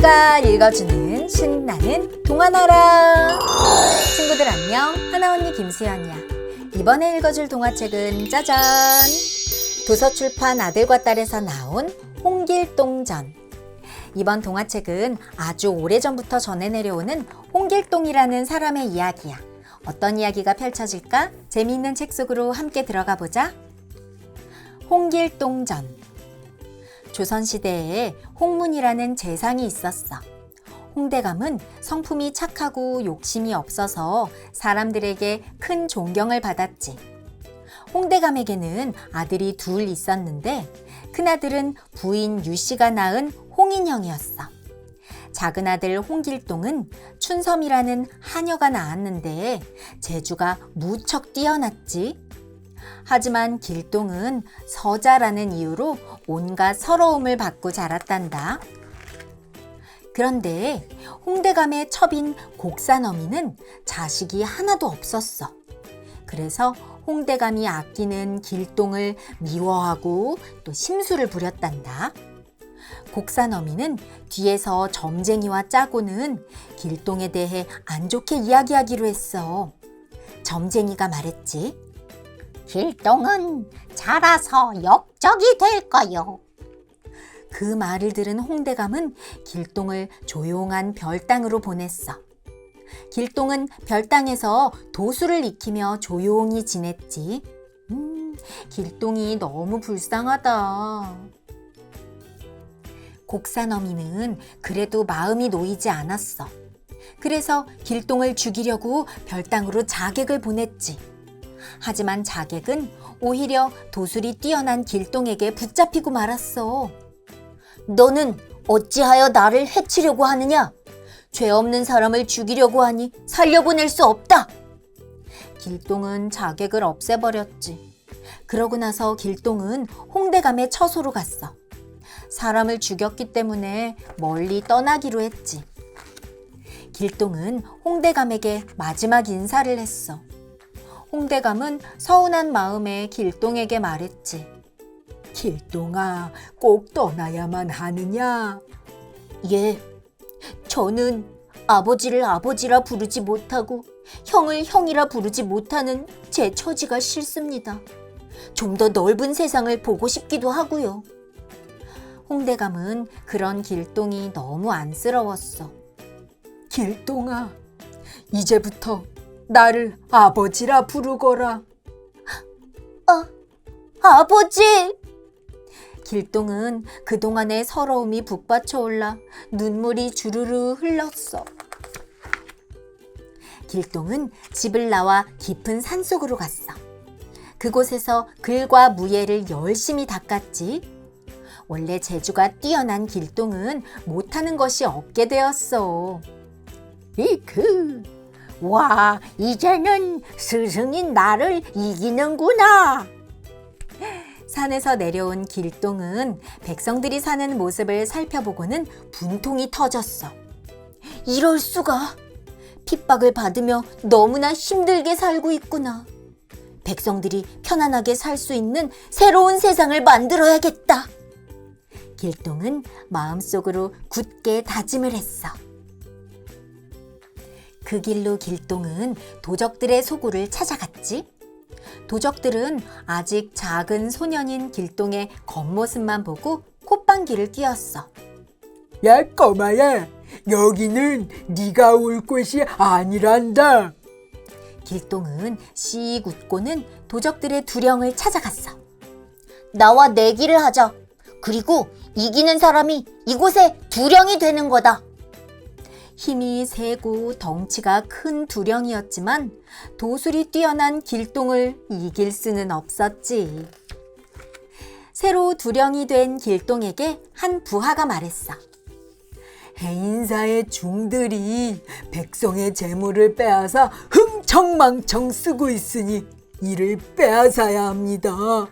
하나원이가 읽어주는 신나는 동화나라. 친구들 안녕. 하나원이 김수연이야. 이번에 읽어줄 동화책은 짜잔. 도서출판 아들과 딸에서 나온 홍길동전. 이번 동화책은 아주 오래전부터 전해 내려오는 홍길동이라는 사람의 이야기야. 어떤 이야기가 펼쳐질까? 재미있는 책 속으로 함께 들어가 보자. 홍길동전 조선시대에 홍문이라는 재상이 있었어. 홍대감은 성품이 착하고 욕심이 없어서 사람들에게 큰 존경을 받았지. 홍대감에게는 아들이 둘 있었는데 큰아들은 부인 유씨가 낳은 홍인형이었어. 작은 아들 홍길동은 춘섬이라는 하녀가 낳았는데 재주가 무척 뛰어났지. 하지만 길동은 서자라는 이유로 온갖 서러움을 받고 자랐단다. 그런데 홍대감의 첩인 곡산어미는 자식이 하나도 없었어. 그래서 홍대감이 아끼는 길동을 미워하고 또 심술을 부렸단다. 곡산어미는 뒤에서 점쟁이와 짜고는 길동에 대해 안 좋게 이야기하기로 했어. 점쟁이가 말했지. 길동은 자라서 역적이 될 거요. 그 말을 들은 홍대감은 길동을 조용한 별당으로 보냈어. 길동은 별당에서 도수를 익히며 조용히 지냈지. 음, 길동이 너무 불쌍하다. 곡산어미는 그래도 마음이 놓이지 않았어. 그래서 길동을 죽이려고 별당으로 자객을 보냈지. 하지만 자객은 오히려 도술이 뛰어난 길동에게 붙잡히고 말았어. 너는 어찌하여 나를 해치려고 하느냐? 죄 없는 사람을 죽이려고 하니 살려보낼 수 없다. 길동은 자객을 없애버렸지. 그러고 나서 길동은 홍대감의 처소로 갔어. 사람을 죽였기 때문에 멀리 떠나기로 했지. 길동은 홍대감에게 마지막 인사를 했어. 홍대감은 서운한 마음에 길동에게 말했지. 길동아, 꼭 떠나야만 하느냐? 예, 저는 아버지를 아버지라 부르지 못하고 형을 형이라 부르지 못하는 제 처지가 싫습니다. 좀 더 넓은 세상을 보고 싶기도 하고요. 홍대감은 그런 길동이 너무 안쓰러웠어. 길동아, 이제부터 나를 아버지라 부르거라. 아, 아버지! 길동은 그동안의 서러움이 북받쳐 올라 눈물이 주르르 흘렀어. 길동은 집을 나와 깊은 산속으로 갔어. 그곳에서 글과 무예를 열심히 닦았지. 원래 재주가 뛰어난 길동은 못하는 것이 없게 되었어. 이그, 와, 이제는 스승인 나를 이기는구나. 산에서 내려온 길동은 백성들이 사는 모습을 살펴보고는 분통이 터졌어. 이럴 수가. 핍박을 받으며 너무나 힘들게 살고 있구나. 백성들이 편안하게 살 수 있는 새로운 세상을 만들어야겠다. 길동은 마음속으로 굳게 다짐을 했어. 그 길로 길동은 도적들의 소굴을 찾아갔지. 도적들은 아직 작은 소년인 길동의 겉모습만 보고 콧방귀를 뀌었어. 야 꼬마야 여기는 네가 올 곳이 아니란다 길동은 씩 웃고는 도적들의 두령을 찾아갔어. 나와 내기를 하자. 그리고 이기는 사람이 이곳에 두령이 되는 거다. 힘이 세고 덩치가 큰 두령이었지만 도술이 뛰어난 길동을 이길 수는 없었지. 새로 두령이 된 길동에게 한 부하가 말했어. 해인사의 중들이 백성의 재물을 빼앗아 흥청망청 쓰고 있으니 이를 빼앗아야 합니다.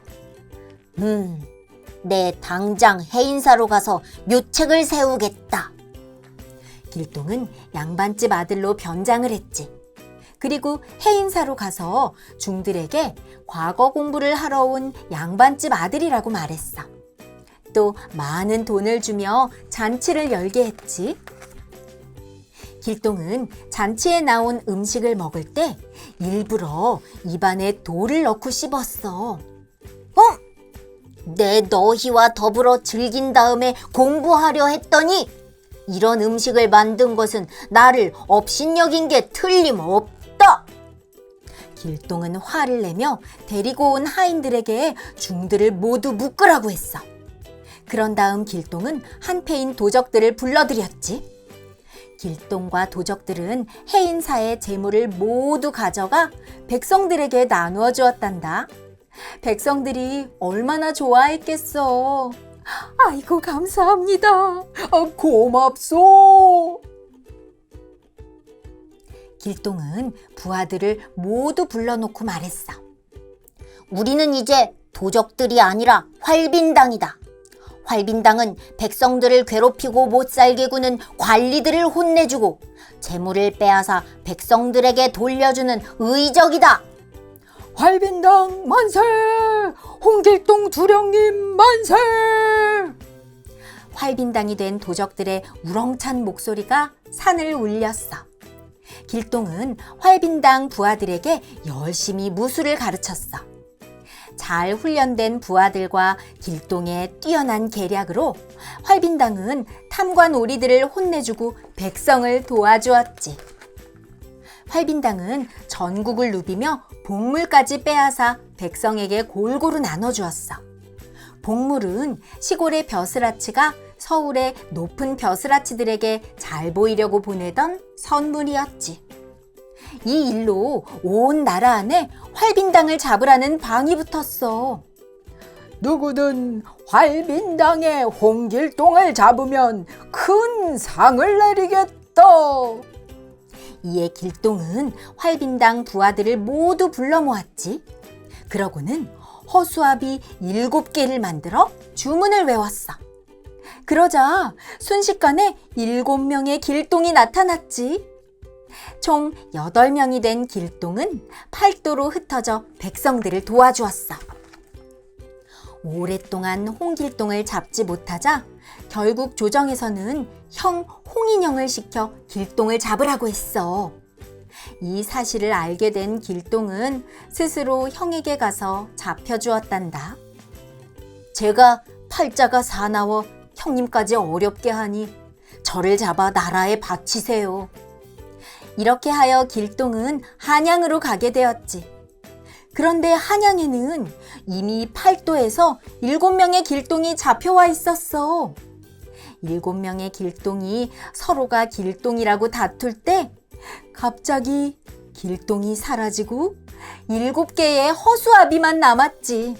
음, 내 당장 해인사로 가서 묘책을 세우겠다. 길동은 양반집 아들로 변장을 했지. 그리고 해인사로 가서 중들에게 과거 공부를 하러 온 양반집 아들이라고 말했어. 또 많은 돈을 주며 잔치를 열게 했지. 길동은 잔치에 나온 음식을 먹을 때 일부러 입안에 돌을 넣고 씹었어. 어? 내 너희와 더불어 즐긴 다음에 공부하려 했더니 이런 음식을 만든 것은 나를 업신여긴 게 틀림없다. 길동은 화를 내며 데리고 온 하인들에게 중들을 모두 묶으라고 했어. 그런 다음 길동은 한패인 도적들을 불러들였지. 길동과 도적들은 해인사의 재물을 모두 가져가 백성들에게 나누어 주었단다. 백성들이 얼마나 좋아했겠어. 아이고, 감사합니다. 아, 고맙소. 길동은 부하들을 모두 불러놓고 말했어. 우리는 이제 도적들이 아니라 활빈당이다. 활빈당은 백성들을 괴롭히고 못 살게 구는 관리들을 혼내주고 재물을 빼앗아 백성들에게 돌려주는 의적이다. 활빈당 만세! 홍길동 두령님 만세! 활빈당이 된 도적들의 우렁찬 목소리가 산을 울렸어. 길동은 활빈당 부하들에게 열심히 무술을 가르쳤어. 잘 훈련된 부하들과 길동의 뛰어난 계략으로 활빈당은 탐관 오리들을 혼내주고 백성을 도와주었지. 활빈당은 전국을 누비며 복물까지 빼앗아 백성에게 골고루 나눠주었어. 복물은 시골의 벼슬아치가 서울의 높은 벼슬아치들에게 잘 보이려고 보내던 선물이었지. 이 일로 온 나라 안에 활빈당을 잡으라는 방이 붙었어. 누구든 활빈당의 홍길동을 잡으면 큰 상을 내리겠다. 이에 길동은 활빈당 부하들을 모두 불러 모았지. 그러고는 허수아비 일곱 개를 만들어 주문을 외웠어. 그러자 순식간에 일곱 명의 길동이 나타났지. 총 여덟 명이 된 길동은 팔도로 흩어져 백성들을 도와주었어. 오랫동안 홍길동을 잡지 못하자 결국 조정에서는 형 홍인영을 시켜 길동을 잡으라고 했어. 이 사실을 알게 된 길동은 스스로 형에게 가서 잡혀주었단다. 제가 팔자가 사나워 형님까지 어렵게 하니 저를 잡아 나라에 바치세요. 이렇게 하여 길동은 한양으로 가게 되었지. 그런데 한양에는 이미 팔도에서 일곱 명의 길동이 잡혀와 있었어. 일곱 명의 길동이 서로가 길동이라고 다툴 때 갑자기 길동이 사라지고 일곱 개의 허수아비만 남았지.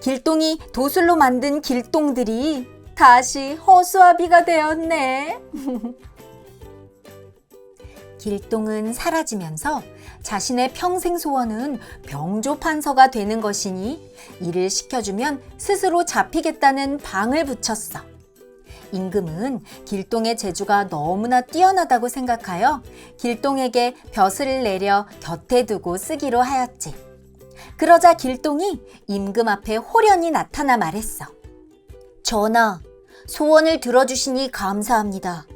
길동이 도술로 만든 길동들이 다시 허수아비가 되었네. 길동은 사라지면서 자신의 평생 소원은 병조판서가 되는 것이니 일을 시켜주면 스스로 잡히겠다는 방을 붙였어. 임금은 길동의 재주가 너무나 뛰어나다고 생각하여 길동에게 벼슬을 내려 곁에 두고 쓰기로 하였지. 그러자 길동이 임금 앞에 호련히 나타나 말했어. 전하, 소원을 들어주시니 감사합니다.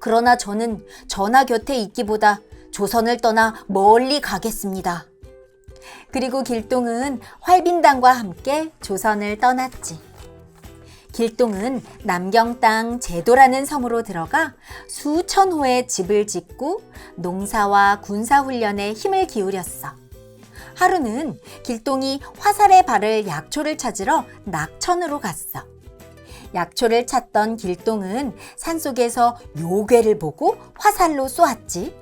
그러나 저는 전하 곁에 있기보다 조선을 떠나 멀리 가겠습니다. 그리고 길동은 활빈당과 함께 조선을 떠났지. 길동은 남경 땅 제도라는 섬으로 들어가 수천 호의 집을 짓고 농사와 군사 훈련에 힘을 기울였어. 하루는 길동이 화살의 발을 약초를 찾으러 낙천으로 갔어. 약초를 찾던 길동은 산속에서 요괴를 보고 화살로 쏘았지.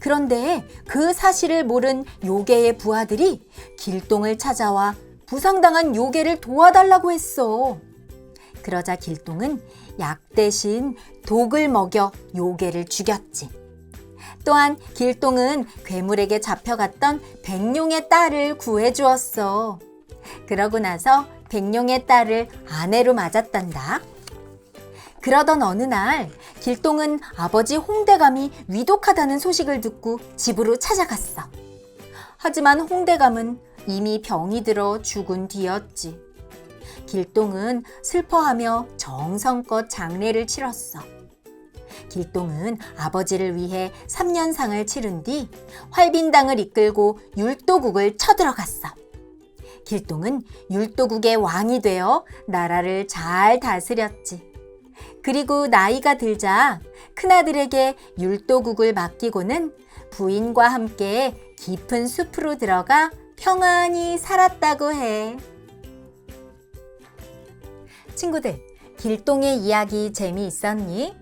그런데 그 사실을 모른 요괴의 부하들이 길동을 찾아와 부상당한 요괴를 도와달라고 했어. 그러자 길동은 약 대신 독을 먹여 요괴를 죽였지. 또한 길동은 괴물에게 잡혀갔던 백룡의 딸을 구해주었어. 그러고 나서 백룡의 딸을 아내로 맞았단다. 그러던 어느 날 길동은 아버지 홍대감이 위독하다는 소식을 듣고 집으로 찾아갔어. 하지만 홍대감은 이미 병이 들어 죽은 뒤였지. 길동은 슬퍼하며 정성껏 장례를 치렀어. 길동은 아버지를 위해 3년상을 치른 뒤 활빈당을 이끌고 율도국을 쳐들어갔어. 길동은 율도국의 왕이 되어 나라를 잘 다스렸지. 그리고 나이가 들자 큰아들에게 율도국을 맡기고는 부인과 함께 깊은 숲으로 들어가 평안히 살았다고 해. 친구들, 길동의 이야기 재미있었니?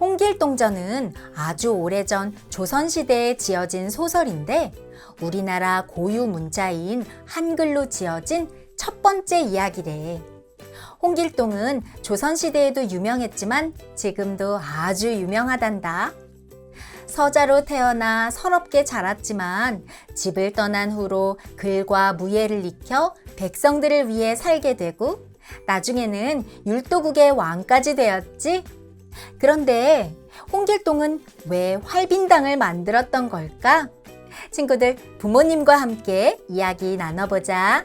홍길동전은 아주 오래전 조선시대에 지어진 소설인데 우리나라 고유 문자인 한글로 지어진 첫 번째 이야기래. 홍길동은 조선시대에도 유명했지만 지금도 아주 유명하단다. 서자로 태어나 서럽게 자랐지만 집을 떠난 후로 글과 무예를 익혀 백성들을 위해 살게 되고 나중에는 율도국의 왕까지 되었지. 그런데 홍길동은 왜 활빈당을 만들었던 걸까? 친구들, 부모님과 함께 이야기 나눠보자.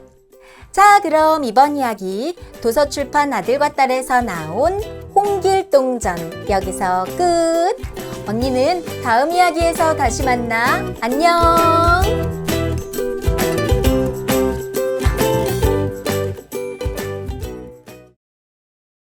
자, 그럼 이번 이야기 도서출판 아들과 딸에서 나온 홍길동전 여기서 끝. 언니는 다음 이야기에서 다시 만나. 안녕.